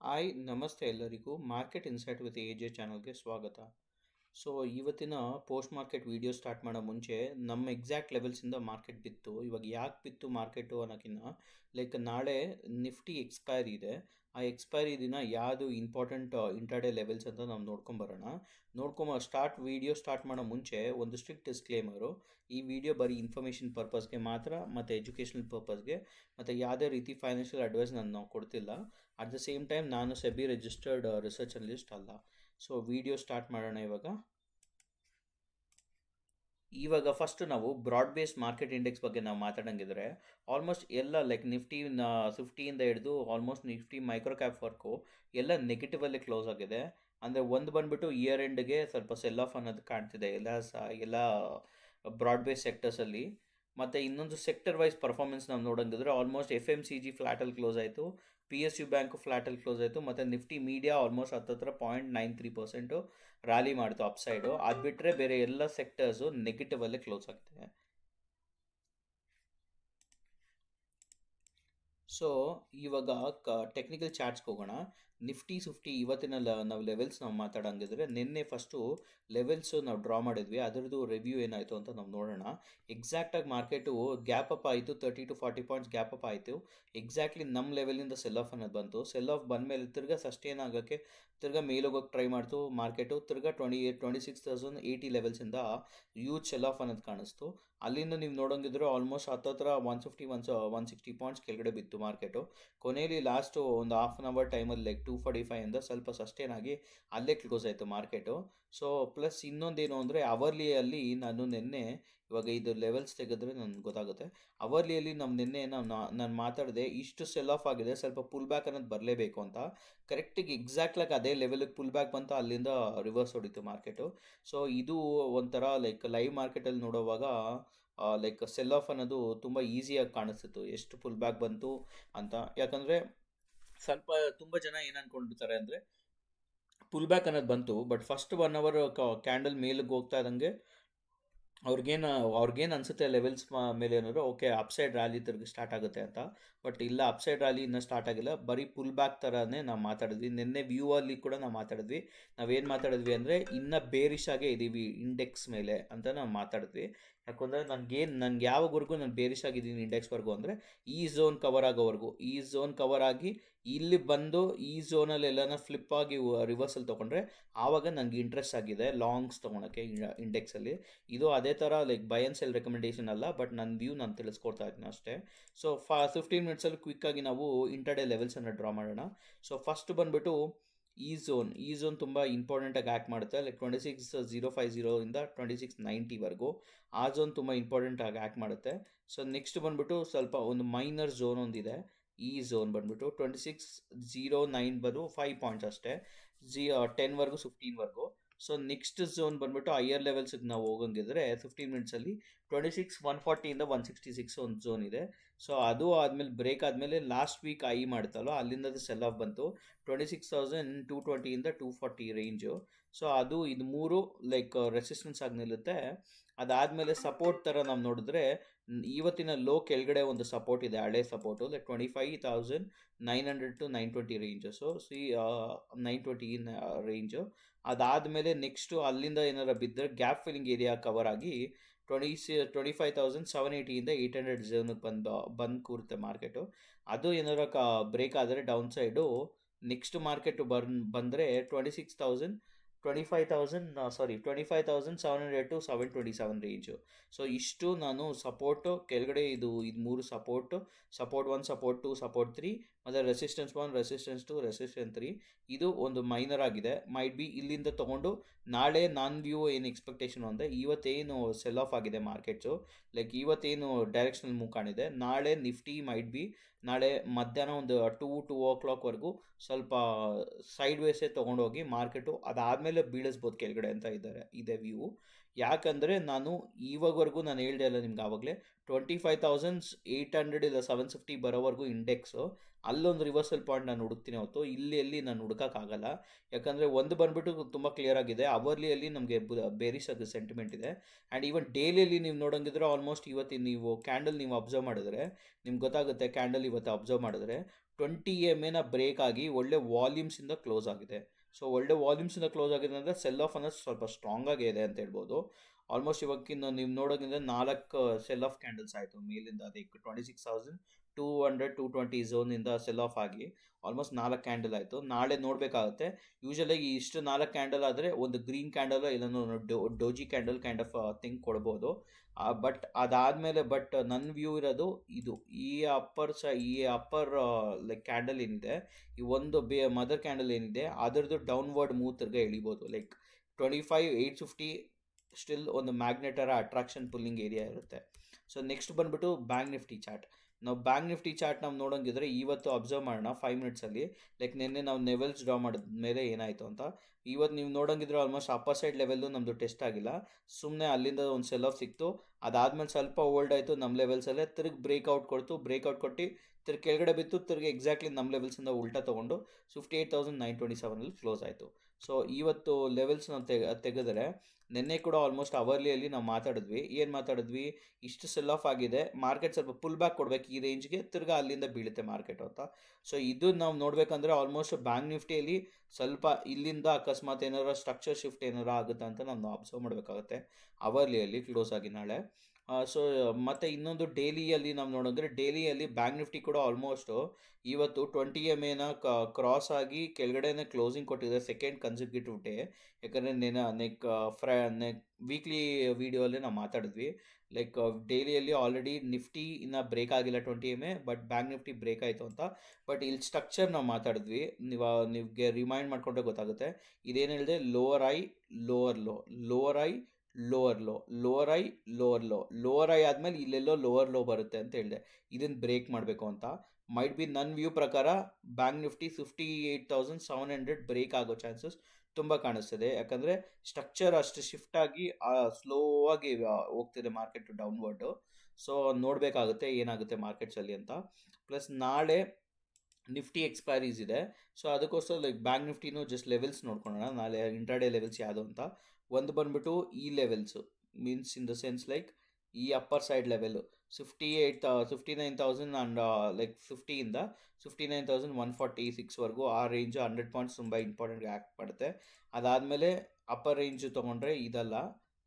Hi, ನಮಸ್ತೆ ಎಲ್ಲರಿಗೂ. Market insight with A J ಚಾನಲ್ಗೆ ಸ್ವಾಗತ. ಸೊ ಇವತ್ತಿನ ಪೋಸ್ಟ್ ಮಾರ್ಕೆಟ್ ವಿಡಿಯೋ ಸ್ಟಾರ್ಟ್ ಮಾಡೋ ಮುಂಚೆ ನಮ್ಮ ಎಕ್ಸಾಕ್ಟ್ ಲೆವೆಲ್ಸಿಂದ ಮಾರ್ಕೆಟ್ ಬಿತ್ತು. ಇವಾಗ ಯಾಕೆ ಬಿತ್ತು ಮಾರ್ಕೆಟು ಅನ್ನೋಕ್ಕಿಂತ ಲೈಕ್ ನಾಳೆ ನಿಫ್ಟಿ ಎಕ್ಸ್ಪೈರಿ ಇದೆ. ಆ ಎಕ್ಸ್ಪೈರಿ ದಿನ ಯಾವುದು ಇಂಪಾರ್ಟೆಂಟ್ ಇಂಟರ್ಡೇ ಲೆವೆಲ್ಸ್ ಅಂತ ನಾವು ನೋಡ್ಕೊಂಬರೋಣ ನೋಡ್ಕೊಂಬ ಸ್ಟಾರ್ಟ್ ವಿಡಿಯೋ ಸ್ಟಾರ್ಟ್ ಮಾಡೋ ಮುಂಚೆ ಒಂದು ಸ್ಟ್ರಿಕ್ಟ್ ಡಿಸ್ಕ್ಲೇಮರು ಈ ವಿಡಿಯೋ ಬರೀ ಇನ್ಫಾರ್ಮೇಷನ್ ಪರ್ಪಸ್ಗೆ ಮಾತ್ರ, ಮತ್ತು ಎಜುಕೇಷನಲ್ ಪರ್ಪಸ್ಗೆ ಮತ್ತು ಯಾವುದೇ ರೀತಿ ಫೈನಾನ್ಷಿಯಲ್ ಅಡ್ವೈಸ್ ನಾನು ನಾವು ಕೊಡ್ತಿಲ್ಲ. ಅಟ್ ದ ಸೇಮ್ ಟೈಮ್ ನಾನು ಸೆಬಿ ರಿಜಿಸ್ಟರ್ಡ್ ರಿಸರ್ಚ್ ಅನಲಿಸ್ಟ್ ಅಲ್ಲ. ಸೊ ವಿಡಿಯೋ ಸ್ಟಾರ್ಟ್ ಮಾಡೋಣ ಇವಾಗ. ಇವಾಗ ಫಸ್ಟ್ ನಾವು ಬ್ರಾಡ್ ಬೇಸ್ ಮಾರ್ಕೆಟ್ ಇಂಡೆಕ್ಸ್ ಬಗ್ಗೆ ನಾವು ಮಾತಾಡೋಂಗಿದ್ರೆ ಆಲ್ಮೋಸ್ಟ್ ಎಲ್ಲ ಲೈಕ್ ನಿಫ್ಟಿ ಫಿಫ್ಟಿಯಿಂದ ಹಿಡಿದು almost Nifty micro cap work ಎಲ್ಲ ನೆಗೆಟಿವಲ್ಲಿ ಕ್ಲೋಸ್ ಆಗಿದೆ. ಅಂದರೆ ಒಂದು ಬಂದುಬಿಟ್ಟು ಇಯರ್ ಎಂಡ್ಗೆ ಸ್ವಲ್ಪ ಸೆಲ್ ಆಫ್ ಅನ್ನೋದು ಕಾಣ್ತಿದೆ ಎಲ್ಲ ಸ, ಎಲ್ಲ ಬ್ರಾಡ್ ಬೇಸ್ ಸೆಕ್ಟರ್ಸಲ್ಲಿ ಮತ್ತು ಇನ್ನೊಂದು ಸೆಕ್ಟರ್ ವೈಸ್ ಪರ್ಫಾರ್ಮೆನ್ಸ್ ನಾವು ನೋಡೋಂಗಿದ್ರೆ almost F M C G ಫ್ಲಾಟಲ್ಲಿ close ಆಯಿತು. ಪಿ ಎಸ್ ಯು ಬ್ಯಾಂಕ್ ಫ್ಲಾಟಲ್ಲಿ ಕ್ಲೋಸ್ ಆಯಿತು. ಮತ್ತು ನಿಫ್ಟಿ ಮೀಡಿಯಾ ಆಲ್ಮೋಸ್ಟ್ ಹತ್ತತ್ರ point nine three percent rally ಮಾಡ್ತು ಅಪ್ ಸೈಡು ಅದು ಬಿಟ್ಟರೆ ಬೇರೆ ಎಲ್ಲ ಸೆಕ್ಟರ್ಸು ನೆಗೆಟಿವಲ್ಲೇ ಕ್ಲೋಸ್ ಆಗ್ತಿದೆ. ಸೊ ಇವಾಗ ಕ ಟೆಕ್ನಿಕಲ್ ಚಾರ್ಟ್ಸ್ಗೆ ಹೋಗೋಣ. ನಿಫ್ಟಿ ಫಿಫ್ಟಿ ಇವತ್ತಿನ ಲ, ನಾವು ಲೆವೆಲ್ಸ್ ನಾವು ಮಾತಾಡೋಂಗಿದ್ರೆ ನಿನ್ನೆ ಫಸ್ಟು ಲೆವೆಲ್ಸು ನಾವು ಡ್ರಾ ಮಾಡಿದ್ವಿ. ಅದರದ್ದು ರಿವ್ಯೂ ಏನಾಯಿತು ಅಂತ ನಾವು ನೋಡೋಣ. ಎಕ್ಸಾಕ್ಟಾಗಿ ಮಾರ್ಕೆಟು ಗ್ಯಾಪ್ ಅಪ್ ಆಯಿತು thirty two forty points gap up ಆಯಿತು. ಎಕ್ಸಾಕ್ಟ್ಲಿ ನಮ್ಮ ಲೆವೆಲಿಂದ ಸೆಲ್ ಆಫ್ ಅನ್ನೋದು ಬಂತು. ಸೆಲ್ ಆಫ್ ಬಂದಮೇಲೆ ತಿರ್ಗಾ ಸಸ್ಟೇನ್ ಆಗೋಕ್ಕೆ ತಿರ್ಗಾ ಮೇಲೋಗೋಕ್ಕೆ ಟ್ರೈ ಮಾಡ್ತು. ಮಾರ್ಕೆಟು ತಿರ್ಗಾ twenty twenty six thousand eighty ಲೆವೆಲ್ಸಿಂದ huge sell off ಅನ್ನೋದು ಕಾಣಿಸ್ತು. ಅಲ್ಲಿಂದ ನೀವು ನೋಡೋಂಗಿದ್ರೆ ಆಲ್ಮೋಸ್ಟ್ ಹತ್ತತ್ರ one fifty one one sixty points ಕೆಳಗಡೆ ಬಿತ್ತು ಮಾರ್ಕೆಟು ಕೊನೆಯಲ್ಲಿ ಲಾಸ್ಟು ಒಂದು ಹಾಫ್ ಆನ್ ಅವರ್ ಟೈಮಲ್ಲಿ ಲೈಕ್ ಟೂ ಫಾರ್ಟಿ ಫೈವಿಂದ ಸ್ವಲ್ಪ ಸಸ್ಟೇನ್ ಆಗಿ ಅಲ್ಲೇ ಕ್ಲೋಸ್ ಆಯಿತು ಮಾರ್ಕೆಟು ಸೊ ಪ್ಲಸ್ ಇನ್ನೊಂದೇನು ಅಂದರೆ ಅವರ್ಲಿಯಲ್ಲಿ ನಾನು ನಿನ್ನೆ ಇವಾಗ ಇದು ಲೆವೆಲ್ಸ್ ತೆಗೆದ್ರೆ ನನಗೆ ಗೊತ್ತಾಗುತ್ತೆ. ಅವರ್ಲಿಯಲ್ಲಿ ನಮ್ಮ ನಿನ್ನೆ ನಾವು ನಾನು ಮಾತಾಡಿದೆ ಇಷ್ಟು ಸೆಲ್ ಆಫ್ ಆಗಿದೆ, ಸ್ವಲ್ಪ ಪುಲ್ ಬ್ಯಾಕ್ ಅನ್ನೋದು ಬರಲೇಬೇಕು ಅಂತ. ಕರೆಕ್ಟಿಗೆ ಎಕ್ಸಾಕ್ಟ್ಲಾಗಿ ಅದೇ ಲೆವೆಲಿಗೆ ಪುಲ್ ಬ್ಯಾಕ್ ಬಂತು, ಅಲ್ಲಿಂದ ರಿವರ್ಸ್ ಹೊಡಿತು ಮಾರ್ಕೆಟು ಸೊ ಇದು ಒಂಥರ ಲೈಕ್ ಲೈವ್ ಮಾರ್ಕೆಟಲ್ಲಿ ನೋಡೋವಾಗ ಲೈಕ್ ಸೆಲ್ ಆಫ್ ಅನ್ನೋದು ತುಂಬ ಈಸಿಯಾಗಿ ಕಾಣಿಸ್ತಿತ್ತು. ಎಷ್ಟು ಪುಲ್ ಬ್ಯಾಕ್ ಬಂತು ಅಂತ. ಯಾಕಂದರೆ ಸ್ವಲ್ಪ ತುಂಬ ಜನ ಏನು ಅನ್ಕೊಂಡಿರ್ತಾರೆ ಅಂದರೆ ಪುಲ್ ಬ್ಯಾಕ್ ಅನ್ನೋದು ಬಂತು but first one hour candle ಮೇಲಿಗೆ ಹೋಗ್ತಾ ಇದ್ದಂಗೆ ಅವ್ರಿಗೇನು ಅವ್ರಿಗೇನು ಅನಿಸುತ್ತೆ ಲೆವೆಲ್ಸ್ ಮೇಲೆ ಏನಾದ್ರು ಓಕೆ ಅಪ್ಸೈಡ್ ರ್ಯಾಲಿ ತಿರುಗಿ ಸ್ಟಾರ್ಟ್ ಆಗುತ್ತೆ ಅಂತ. ಬಟ್ ಇಲ್ಲ ಅಪ್ಸೈಡ್ ರ್ಯಾಲಿ ಇನ್ನೂ ಸ್ಟಾರ್ಟ್ ಆಗಿಲ್ಲ. ಬರೀ ಪುಲ್ ಬ್ಯಾಕ್ ಥರನೇ ನಾವು ಮಾತಾಡಿದ್ವಿ. ನಿನ್ನೆ ವ್ಯೂ ಅಲ್ಲಿ ಕೂಡ ನಾವು ಮಾತಾಡಿದ್ವಿ. ನಾವೇನು ಮಾತಾಡಿದ್ವಿ ಅಂದರೆ, ಇನ್ನೂ ಬೇರಿಶ್ ಇದ್ದೀವಿ ಇಂಡೆಕ್ಸ್ ಮೇಲೆ ಅಂತ ನಾವು ಮಾತಾಡಿದ್ವಿ. ಯಾಕಂದರೆ ನನಗೇನು ನನಗೆ ಯಾವಾಗವರೆಗೂ ನಾನು ಬೇರಿಶ್ ಆಗಿದ್ದೀನಿ ಇಂಡೆಕ್ಸ್ವರೆಗೂ ಅಂದರೆ ಈ ಝೋನ್ ಕವರ್ ಆಗೋವರೆಗೂ. ಈ ಝೋನ್ ಕವರ್ ಆಗಿ ಇಲ್ಲಿ ಬಂದು ಈ ಝೋನಲ್ಲಿ ಎಲ್ಲನ ಫ್ಲಿಪ್ ಆಗಿ ರಿವರ್ಸಲ್ ತೊಗೊಂಡ್ರೆ ಆವಾಗ ನನಗೆ ಇಂಟ್ರೆಸ್ಟ್ ಆಗಿದೆ ಲಾಂಗ್ಸ್ ತೊಗೊಳಕ್ಕೆ ಇಂಡೆಕ್ಸಲ್ಲಿ ಇದು ಅದೇ ಥರ like buy and sell recommendation ಅಲ್ಲ ಬಟ್ ನನ್ನ ವ್ಯೂ ನಾನು ತಿಳಿಸ್ಕೊಡ್ತಾ ಇದ್ದೀನಿ ಅಷ್ಟೇ. ಸೊ ಫಾ ಫಿಫ್ಟೀನ್ ಮಿನಿಟ್ಸಲ್ಲಿ ಕ್ವಿಕ್ಕಾಗಿ ನಾವು ಇಂಟರ್ಡೇ ಲೆವೆಲ್ಸನ್ನು ಡ್ರಾ ಮಾಡೋಣ. ಸೊ ಫಸ್ಟ್ ಬಂದುಬಿಟ್ಟು ಈ ಝೋನ್ ಈ ಝೋನ್ ತುಂಬ ಇಂಪಾರ್ಟೆಂಟಾಗಿ ಆ್ಯಕ್ಟ್ ಮಾಡುತ್ತೆ. Like twenty six zero five ಜೀರೋಯಿಂದ twenty six ನೈಂಟಿವರೆಗೂ ಆ ಝೋನ್ ತುಂಬ ಇಂಪಾರ್ಟೆಂಟಾಗಿ ಆ್ಯಕ್ಟ್ ಮಾಡುತ್ತೆ. ಸೊ ನೆಕ್ಸ್ಟ್ ಬಂದುಬಿಟ್ಟು ಸ್ವಲ್ಪ ಒಂದು ಮೈನರ್ ಝೋನ್ ಒಂದಿದೆ. ಈ ಝೋನ್ ಬಂದುಬಿಟ್ಟು ಟ್ವೆಂಟಿ ಸಿಕ್ಸ್ ಜೀರೋ ನೈನ್ ಬರು ಫೈವ್ ಪಾಯಿಂಟ್ಸ್ ಅಷ್ಟೇ ಜಿ ಟೆನ್ವರೆಗೂ ಫಿಫ್ಟೀನ್ವರೆಗೂ ಸೊ ನೆಕ್ಸ್ಟ್ ಝೋನ್ ಬಂದುಬಿಟ್ಟು ಹೈಯರ್ ಲೆವೆಲ್ಸಿಗೆ ನಾವು ಹೋಗಂಗಿದ್ರೆ ಫಿಫ್ಟೀನ್ ಮಿನಿಟ್ಸಲ್ಲಿ ಟ್ವೆಂಟಿ ಸಿಕ್ಸ್ ಒನ್ ಫಾರ್ಟಿಯಿಂದ ಒನ್ ಸಿಕ್ಸ್ಟಿ ಸಿಕ್ಸ್ ಒಂದು ಝೋನ್ ಇದೆ. ಸೊ ಅದು ಆದಮೇಲೆ ಬ್ರೇಕ್ ಆದಮೇಲೆ ಲಾಸ್ಟ್ ವೀಕ್ ಐ ಮಾಡ್ತಲ್ಲೋ ಅಲ್ಲಿಂದ ಅದು ಸೆಲ್ ಆಫ್ ಬಂತು. ಟ್ವೆಂಟಿ ಸಿಕ್ಸ್ ತೌಸಂಡ್ ಟೂ ಟ್ವೆಂಟಿಯಿಂದ ಟೂ ಫಾರ್ಟಿ ರೇಂಜು ಸೊ ಅದು ಇದು ಮೂರು ಲೈಕ್ ರೆಸಿಸ್ಟೆನ್ಸ್ ಆಗಿ ನಿಲ್ಲುತ್ತೆ. ಅದಾದಮೇಲೆ ಸಪೋರ್ಟ್ ಥರ ನಾವು ನೋಡಿದ್ರೆ ಇವತ್ತಿನ ಲೋ ಕೆಳಗಡೆ ಒಂದು ಸಪೋರ್ಟ್ ಇದೆ, ಹಳೆ support like twenty five thousand nine hundred to nine twenty ranges C nine twenty range ಅದಾದಮೇಲೆ ನೆಕ್ಸ್ಟು ಅಲ್ಲಿಂದ ಏನಾರ ಬಿದ್ದರೆ ಗ್ಯಾಪ್ ಫಿಲ್ಲಿಂಗ್ ಏರಿಯಾ ಕವರ್ ಆಗಿ ಟ್ವೆಂಟಿ ಸಿ ಟ್ವೆಂಟಿ ಫೈವ್ ತೌಸಂಡ್ ಸೆವೆನ್ ಏಯ್ಟಿಯಿಂದ ಏಯ್ಟ್ ಹಂಡ್ರೆಡ್ ಝೋನಿಗೆ ಬಂದು ಬಂದು ಕೂರುತ್ತೆ ಮಾರ್ಕೆಟು ಅದು ಏನಾರ ಕ ಬ್ರೇಕ್ ಆದರೆ ಡೌನ್ ಸೈಡು ನೆಕ್ಸ್ಟ್ ಮಾರ್ಕೆಟು ಬರ್ ಬಂದರೆ twenty six thousand thousand sorry twenty five thousand seven hundred to seven twenty seven range so ಇಷ್ಟು ನಾನು ಸಪೋರ್ಟು ಕೆಳಗಡೆ ಇದು ಇದು ಮೂರು support support one support two support three ಮತ್ತು resistance one resistance two resistance three ಇದು ಒಂದು ಮೈನರ್ ಆಗಿದೆ. ಮೈಟ್ ಬಿ ಇಲ್ಲಿಂದ ತೊಗೊಂಡು ನಾಳೆ ನಾನ್ ವ್ಯೂ ಏನು ಎಕ್ಸ್ಪೆಕ್ಟೇಷನ್ ಅಂದರೆ ಇವತ್ತೇನು ಸೆಲ್ ಆಫ್ ಆಗಿದೆ ಮಾರ್ಕೆಟ್ಸು ಲೈಕ್ ಇವತ್ತೇನು ಡೈರೆಕ್ಷನಲ್ ಮೂವ್ ಕಾಣಿದೆ. ನಾಳೆ ನಿಫ್ಟಿ ಮೈಟ್ ಬಿ ನಾಳೆ ಮಧ್ಯಾಹ್ನ ಒಂದು ಟೂ ಟೂ ಓ ಕ್ಲಾಕ್ವರೆಗೂ ಸ್ವಲ್ಪ ಸೈಡ್ ವೇಸೇ ತೊಗೊಂಡೋಗಿ ಮಾರ್ಕೆಟು ಅದಾದಮೇಲೆ ಬೀಳಿಸ್ಬೋದು ಕೆಳಗಡೆ ಅಂತ ಇದ್ದಾರೆ, ಇದೆ ವ್ಯೂ ಯಾಕಂದರೆ ನಾನು ಇವಾಗವರೆಗೂ ನಾನು ಹೇಳಿದೆ ಅಲ್ಲ ನಿಮ್ಗೆ ಆವಾಗಲೇ twenty five thousands eight hundred ಇಲ್ಲ ಸೆವೆನ್ ಫಿಫ್ಟಿ ಬರೋವರೆಗೂ ಇಂಡೆಕ್ಸು ಅಲ್ಲೊಂದು ರಿವರ್ಸಲ್ ಪಾಯಿಂಟ್ ನಾನು ಹುಡುಕ್ತೀನಿ ಹೊತ್ತು ಇಲ್ಲಿ ಎಲ್ಲಿ ನಾನು ಹುಡುಕೋಕ್ಕಾಗಲ್ಲ. ಯಾಕಂದರೆ ಒಂದು ಬಂದುಬಿಟ್ಟು ತುಂಬ ಕ್ಲಿಯರ್ ಆಗಿದೆ. ಅವರ್ಲಿಯಲ್ಲಿ ನಮಗೆ ಬೇರಿಸ್ ಅದು ಸೆಂಟಿಮೆಂಟ್ ಇದೆ. ಆ್ಯಂಡ್ ಈವನ್ ಡೈಲಿಯಲ್ಲಿ ನೀವು ನೋಡೋಂಗಿದ್ರೆ ಆಲ್ಮೋಸ್ಟ್ ಇವತ್ತಿನ ನೀವು ಕ್ಯಾಂಡಲ್ ನೀವು ಅಬ್ಸರ್ವ್ ಮಾಡಿದ್ರೆ, ನಿಮ್ಗೆ ಗೊತ್ತಾಗುತ್ತೆ ಕ್ಯಾಂಡಲ್ ಇವತ್ತು ಅಬ್ಸರ್ವ್ ಮಾಡಿದ್ರೆ ಟ್ವೆಂಟಿ ಎಂ ಎನ ಬ್ರೇಕ್ ಆಗಿ ಒಳ್ಳೆ ವಾಲ್ಯೂಮ್ಸಿಂದ ಕ್ಲೋಸ್ ಆಗಿದೆ. ಸೊ ಒಳ್ಳೆ ವಾಲ್ಯೂಮ್ಸಿಂದ ಕ್ಲೋಸ್ ಆಗಿದೆ ಅಂದರೆ ಸೆಲ್ ಆಫ್ ಅನ್ನೋದು ಸ್ವಲ್ಪ ಸ್ಟ್ರಾಂಗ್ ಆಗಿ ಇದೆ ಅಂತ ಹೇಳ್ಬೋದು. ಆಲ್ಮೋಸ್ಟ್ ಇವಾಗಿನ ನೀವು ನೋಡೋದ್ರಿಂದ ನಾಲ್ಕು ಸೆಲ್ ಆಫ್ ಕ್ಯಾಂಡಲ್ಸ್ ಆಯಿತು. ಮೇಲಿಂದ ಅದಕ್ಕೆ twenty six thousand two hundred to twenty ಝೋನಿಂದ sell off ಆಗಿ ಆಲ್ಮೋಸ್ಟ್ ನಾಲ್ಕು ಕ್ಯಾಂಡಲ್ ಆಯಿತು. ನಾಳೆ ನೋಡಬೇಕಾಗುತ್ತೆ. ಯೂಶಲಾಗಿ ಇಷ್ಟು ನಾಲ್ಕು ಕ್ಯಾಂಡಲ್ ಆದರೆ ಒಂದು ಗ್ರೀನ್ ಕ್ಯಾಂಡಲ್ ಇಲ್ಲೊಂದು do doji candle kind of thing ಕೊಡ್ಬೋದು. ಬಟ್ ಅದಾದಮೇಲೆ ಬಟ್ ನನ್ನ ವ್ಯೂ ಇರೋದು ಇದು. ಈ ಅಪ್ಪರ್ ಸ ಈ ಅಪ್ಪರ್ ಲೈಕ್ ಕ್ಯಾಂಡಲ್ ಏನಿದೆ, ಈ ಒಂದು ಬೇ ಮದರ್ ಕ್ಯಾಂಡಲ್ ಏನಿದೆ, ಅದರದ್ದು ಡೌನ್ವರ್ಡ್ ಮೂವ್ ತಿರ್ಗ ಎಳಿಬೋದು. Like twenty five eight fifty still ಒಂದು ಮ್ಯಾಗ್ನೆಟರ ಅಟ್ರಾಕ್ಷನ್ ಪುಲ್ಲಿಂಗ್ ಏರಿಯಾ ಇರುತ್ತೆ. ಸೊ ನೆಕ್ಸ್ಟ್ ಬಂದುಬಿಟ್ಟು ಬ್ಯಾಂಕ್ ನಿಫ್ಟಿ ಚಾರ್ಟ್ ನಾವು ಬ್ಯಾಂಕ್ ನಿಫ್ಟಿ ಚಾರ್ಟ್ ನಾವು ನೋಡೋಂಗಿದ್ರೆ ಇವತ್ತು ಅಬ್ಸರ್ವ್ ಮಾಡೋಣ ಫೈವ್ ಮಿನಿಟ್ಸಲ್ಲಿ ಲೈಕ್ ನಿನ್ನೆ ನಾವು ನೆವೆಲ್ಸ್ ಡ್ರಾ ಮಾಡಿದ ಮೇಲೆ ಏನಾಯಿತು ಅಂತ. ಇವತ್ತು ನೀವು ನೋಡೋಂಗಿದ್ರೆ ಆಲ್ಮೋಸ್ಟ್ ಅಪ್ಪರ್ ಸೈಡ್ ಲೆವೆಲ್ಲು ನಮ್ಮದು ಟೆಸ್ಟ್ ಆಗಿಲ್ಲ. ಸುಮ್ಮನೆ ಅಲ್ಲಿಂದ ಒಂದು ಸೆಲ್ ಆಫ್ ಸಿಕ್ತು. ಅದಾದಮೇಲೆ ಸ್ವಲ್ಪ ಓಲ್ಡ್ ಆಯಿತು ನಮ್ಮ ಲೆವೆಲ್ಸಲ್ಲೇ ತಿರ್ಗಿ ಬ್ರೇಕ್ಔಟ್ ಕೊಡ್ತು. ಬ್ರೇಕ್ಔಟ್ ಕೊಟ್ಟು ತಿರ್ಗಿ ಕೆಳಗಡೆ ಬಿತ್ತು, ತಿರ್ಗಿ ಎಕ್ಸಾಕ್ಟ್ಲಿ ನಮ್ಮ ಲೆವೆಲ್ಸಿಂದ ಉಲ್ಟಾ ತೊಗೊಂಡು fifty eight thousand nine twenty ಸೆವೆನಲ್ಲಿ close ಆಯಿತು. ಸೊ ಇವತ್ತು ಲೆವೆಲ್ಸ್ ನಾವು ತೆಗೆ ತೆಗೆದರೆ ನಿನ್ನೆ ಕೂಡ ಆಲ್ಮೋಸ್ಟ್ ಅವರ್ಲಿಯಲ್ಲಿ ನಾವು ಮಾತಾಡಿದ್ವಿ. ಏನು ಮಾತಾಡಿದ್ವಿ? ಇಷ್ಟು ಸೆಲ್ ಆಫ್ ಆಗಿದೆ ಮಾರ್ಕೆಟ್ ಸ್ವಲ್ಪ ಪುಲ್ ಬ್ಯಾಕ್ ಕೊಡಬೇಕು ಈ ರೇಂಜ್ಗೆ ತಿರ್ಗಿ ಅಲ್ಲಿಂದ ಬೀಳುತ್ತೆ ಮಾರ್ಕೆಟ್ ಅಂತ. ಸೊ ಇದು ನಾವು ನೋಡಬೇಕಂದ್ರೆ ಆಲ್ಮೋಸ್ಟ್ ಬ್ಯಾಂಕ್ ನಿಫ್ಟಿಯಲ್ಲಿ ಸ್ವಲ್ಪ ಇಲ್ಲಿಂದ ಅಕಸ್ಮಾತ್ ಏನಾರ ಸ್ಟ್ರಕ್ಚರ್ ಶಿಫ್ಟ್ ಏನಾರ ಆಗುತ್ತೆ ಅಂತ ನಾವು ಅಬ್ಸರ್ವ್ ಮಾಡಬೇಕಾಗುತ್ತೆ. ಅವರ್ಲಿಯಲ್ಲಿ ಕ್ಲೋಸ್ ಆಗಿ ನಾಳೆ. ಸೊ ಮತ್ತು ಇನ್ನೊಂದು ಡೈಲಿಯಲ್ಲಿ ನಾವು ನೋಡಿದ್ರೆ ಡೈಲಿಯಲ್ಲಿ ಬ್ಯಾಂಕ್ ನಿಫ್ಟಿ ಕೂಡ ಆಲ್ಮೋಸ್ಟು ಇವತ್ತು ಟ್ವೆಂಟಿ ಎಂ ಎನ ಕ್ರಾಸ್ ಆಗಿ ಕೆಳಗಡೆನೇ ಕ್ಲೋಸಿಂಗ್ ಕೊಟ್ಟಿದೆ ಸೆಕೆಂಡ್ ಕನ್ಸಿಕ್ಯೂಟಿವ್ ಡೇ ಯಾಕಂದರೆ ನೆನ, ನೆಕ್ ಫ್ರೈ, ನೆಕ್ ವೀಕ್ಲಿ ವೀಡಿಯೋಲ್ಲಿ ನಾವು ಮಾತಾಡಿದ್ವಿ. ಲೈಕ್ ಡೈಲಿಯಲ್ಲಿ ಆಲ್ರೆಡಿ ನಿಫ್ಟಿ ಇನ್ನು ಬ್ರೇಕ್ ಆಗಿಲ್ಲ twenty M A but bank Nifty break ಆಯಿತು ಅಂತ. ಬಟ್ ಇಲ್ಲಿ ಸ್ಟ್ರಕ್ಚರ್ ನಾವು ಮಾತಾಡಿದ್ವಿ. ನೀವು ನಿಮಗೆ ರಿಮೈಂಡ್ ಮಾಡಿಕೊಂಡ್ರೆ ಗೊತ್ತಾಗುತ್ತೆ. ಇದೇನು ಹೇಳಿದೆ? Lower high lower low lower high lower low lower high lower low lower high ಆದಮೇಲೆ ಇಲ್ಲೆಲ್ಲೋ ಲೋವರ್ ಲೋ ಬರುತ್ತೆ ಅಂತ ಹೇಳಿದೆ. ಇದನ್ನು ಬ್ರೇಕ್ ಮಾಡಬೇಕು ಅಂತ. ಮೈಟ್ ಬಿ ನನ್ನ ವ್ಯೂ ಪ್ರಕಾರ Bank Nifty fifty eight thousand seven hundred break ಆಗೋ ಚಾನ್ಸಸ್ ತುಂಬ ಕಾಣಿಸ್ತದೆ. ಯಾಕಂದರೆ ಸ್ಟ್ರಕ್ಚರ್ ಅಷ್ಟು ಶಿಫ್ಟ್ ಆಗಿ ಸ್ಲೋ ಆಗಿ ಹೋಗ್ತಿದೆ ಮಾರ್ಕೆಟ್ ಡೌನ್ವರ್ಡು ಸೊ ನೋಡಬೇಕಾಗುತ್ತೆ ಏನಾಗುತ್ತೆ ಮಾರ್ಕೆಟ್ಸಲ್ಲಿ ಅಂತ. ಪ್ಲಸ್ ನಾಳೆ ನಿಫ್ಟಿ ಎಕ್ಸ್ಪೈರೀಸ್ ಇದೆ. ಸೊ ಅದಕ್ಕೋಸ್ಕರ ಲೈಕ್ ಬ್ಯಾಂಕ್ ನಿಫ್ಟಿನೂ ಜಸ್ಟ್ ಲೆವೆಲ್ಸ್ ನೋಡ್ಕೊಳ್ಳೋಣ. ನಾಳೆ ಇಂಟ್ರಾಡೇ ಲೆವೆಲ್ಸ್ ಯಾವುದು ಅಂತ. ಒಂದು ಬಂದ್ಬಿಟ್ಟು ಈ levels means in the sense like ಈ upper side level fifty eight fifty nine thousand and like ಫಿಫ್ಟಿಯಿಂದ fifty nine thousand one forty ಸಿಕ್ಸ್ವರೆಗೂ ಆ ರೇಂಜು ಹಂಡ್ರೆಡ್ ಪಾಯಿಂಟ್ಸ್ ತುಂಬ ಇಂಪಾರ್ಟೆಂಟ್ ಆ್ಯಕ್ಟ್ ಮಾಡುತ್ತೆ. ಅದಾದಮೇಲೆ ಅಪ್ಪರ್ ರೇಂಜು ತೊಗೊಂಡ್ರೆ ಇದಲ್ಲ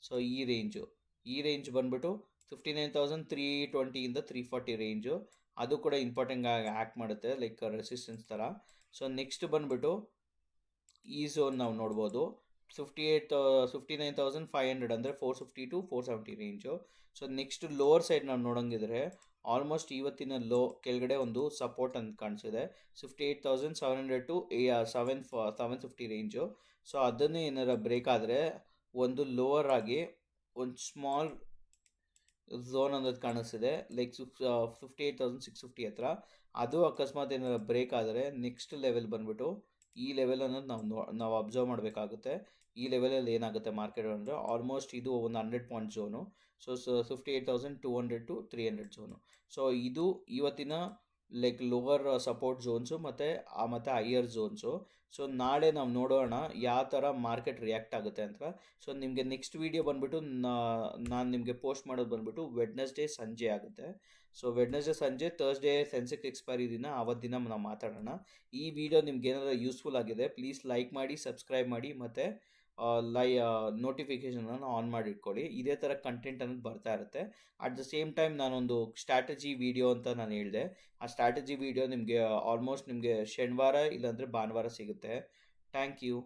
ಸೊ ಈ ರೇಂಜು ಈ ರೇಂಜ್ ಬಂದುಬಿಟ್ಟು ಫಿಫ್ಟಿ ನೈನ್ ತೌಸಂಡ್ ತ್ರೀ ಟ್ವೆಂಟಿಯಿಂದ ತ್ರೀ ಫಾರ್ಟಿ ರೇಂಜು ಅದು ಕೂಡ ಇಂಪಾರ್ಟೆಂಟ್ ಆಗಿ ಆ್ಯಕ್ಟ್ ಮಾಡುತ್ತೆ ಲೈಕ್ ರೆಸಿಸ್ಟೆನ್ಸ್ ಥರ. ಸೊ ನೆಕ್ಸ್ಟ್ ಬಂದುಬಿಟ್ಟು ಈ ಝೋನ್ ನಾವು ನೋಡ್ಬೋದು. Fifty eight fifty nine thousand five hundred ಅಂದರೆ four fifty to four seventy range so next lower side ನಾವು ನೋಡೋಂಗಿದ್ರೆ ಆಲ್ಮೋಸ್ಟ್ ಇವತ್ತಿನ ಲೋ ಕೆಳಗಡೆ ಒಂದು ಸಪೋರ್ಟ್ ಅಂತ ಕಾಣಿಸಿದೆ. Fifty eight thousand seven hundred to seven ಫ ಸೆವೆನ್ ಫಿಫ್ಟಿ ರೇಂಜು ಸೊ ಅದನ್ನೇ ಏನಾರ ಬ್ರೇಕ್ ಆದರೆ, ಒಂದು ಲೋವರ್ ಆಗಿ ಒಂದು ಸ್ಮಾಲ್ ಝೋನ್ ಅನ್ನೋದು ಕಾಣಿಸ್ತಿದೆ. Like fifty eight thousand six fifty ಹತ್ರ. ಅದು ಅಕಸ್ಮಾತ್ ಏನಾರ ಬ್ರೇಕ್ ಆದರೆ ನೆಕ್ಸ್ಟ್ ಲೆವೆಲ್ ಬಂದುಬಿಟ್ಟು ಈ ಲೆವೆಲ್ ಅನ್ನೋದು ನಾವು ನೋ, ನಾವು ಅಬ್ಸರ್ವ್ ಮಾಡಬೇಕಾಗುತ್ತೆ. ಈ ಲೆವೆಲಲ್ಲಿ ಏನಾಗುತ್ತೆ ಮಾರ್ಕೆಟ್ ಅಂದರೆ ಆಲ್ಮೋಸ್ಟ್ ಇದು ಒಂದು hundred point zone so fifty eight thousand two hundred to three hundred zone so ಇದು ಇವತ್ತಿನ ಲೈಕ್ ಲೋವರ್ ಸಪೋರ್ಟ್ ಝೋನ್ಸು ಮತ್ತು ಮತ್ತು ಹೈಯರ್ ಝೋನ್ಸು ಸೊ ನಾಳೆ ನಾವು ನೋಡೋಣ ಯಾವ ಥರ ಮಾರ್ಕೆಟ್ ರಿಯಾಕ್ಟ್ ಆಗುತ್ತೆ ಅಂತ. ಸೊ ನಿಮಗೆ ನೆಕ್ಸ್ಟ್ ವೀಡಿಯೋ ಬಂದುಬಿಟ್ಟು ನಾನು ನಿಮಗೆ ಪೋಸ್ಟ್ ಮಾಡೋದು ಬಂದುಬಿಟ್ಟು ವೆಡ್ನೆಸ್ಡೇ ಸಂಜೆ ಆಗುತ್ತೆ. ಸೊ ವೆಡ್ನೆಸ್ಡೇ ಸಂಜೆ ತರ್ಸ್ಡೇ ಸೆನ್ಸೆಕ್ಸ್ ಎಕ್ಸ್ಪೈರಿ ದಿನ ಅವತ್ತು ದಿನ ನಾವು ಮಾತಾಡೋಣ. ಈ ವಿಡಿಯೋ ನಿಮ್ಗೆ ಏನಾದರೂ ಯೂಸ್ಫುಲ್ ಆಗಿದೆ ಪ್ಲೀಸ್ ಲೈಕ್ ಮಾಡಿ ಸಬ್ಸ್ಕ್ರೈಬ್ ಮಾಡಿ, ಮತ್ತು ಲೈ ನೋಟಿಫಿಕೇಷನನ್ನು ಆನ್ ಮಾಡಿ ಇಟ್ಕೊಳ್ಳಿ ಇದೇ ಥರ ಕಂಟೆಂಟ್ ಅನ್ನೋದು ಬರ್ತಾ ಇರುತ್ತೆ. ಅಟ್ ದ ಸೇಮ್ ಟೈಮ್ ನಾನೊಂದು ಸ್ಟ್ರಾಟಜಿ ವಿಡಿಯೋ ಅಂತ ನಾನು ಹೇಳಿದೆ. ಆ ಸ್ಟ್ರಾಟಜಿ ವಿಡಿಯೋ ನಿಮಗೆ ಆಲ್ಮೋಸ್ಟ್ ನಿಮಗೆ ಶನಿವಾರ ಇಲ್ಲಾಂದರೆ ಭಾನುವಾರ ಸಿಗುತ್ತೆ. Thank you